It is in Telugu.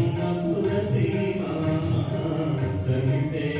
సీమ సీమ సీమ